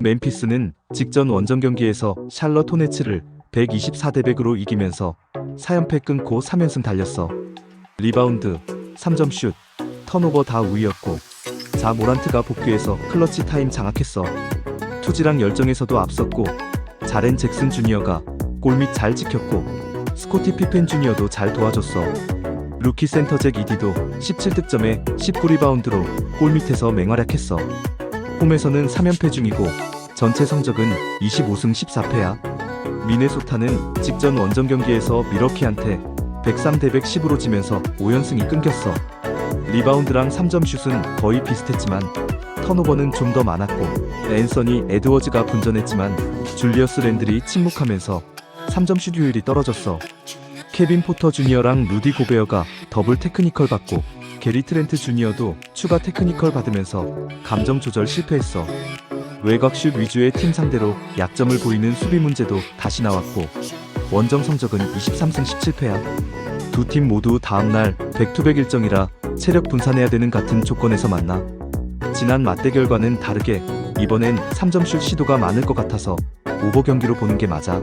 멤피스는 직전 원정 경기에서 샬럿 호네츠를 124대 100으로 이기면서 4연패 끊고 3연승 달렸어. 리바운드, 3점 슛, 턴오버 다 우위였고 자 모란트가 복귀해서 클러치 타임 장악했어. 투지랑 열정에서도 앞섰고 자렌 잭슨 주니어가 골밑 잘 지켰고 스코티 피펜 주니어도 잘 도와줬어. 루키 센터 잭 이디도 17득점에 19리바운드로 골 밑에서 맹활약했어. 홈에서는 3연패 중이고 전체 성적은 25승 14패야. 미네소타는 직전 원정 경기에서 미러키한테 103 대 110으로 지면서 5연승이 끊겼어. 리바운드랑 3점 슛은 거의 비슷했지만 턴오버는 좀 더 많았고 앤서니 에드워즈가 분전했지만 줄리어스 랜들이 침묵하면서 3점 슛 효율이 떨어졌어. 케빈 포터 주니어랑 루디 고베어가 더블 테크니컬 받고 게리 트렌트 주니어도 추가 테크니컬 받으면서 감정 조절 실패했어. 외곽슛 위주의 팀 상대로 약점을 보이는 수비 문제도 다시 나왔고 원정 성적은 23승 17패야. 두 팀 모두 다음날 백투백 일정이라 체력 분산해야 되는 같은 조건에서 만나. 지난 맞대 결과는 다르게 이번엔 3점슛 시도가 많을 것 같아서 오버 경기로 보는 게 맞아.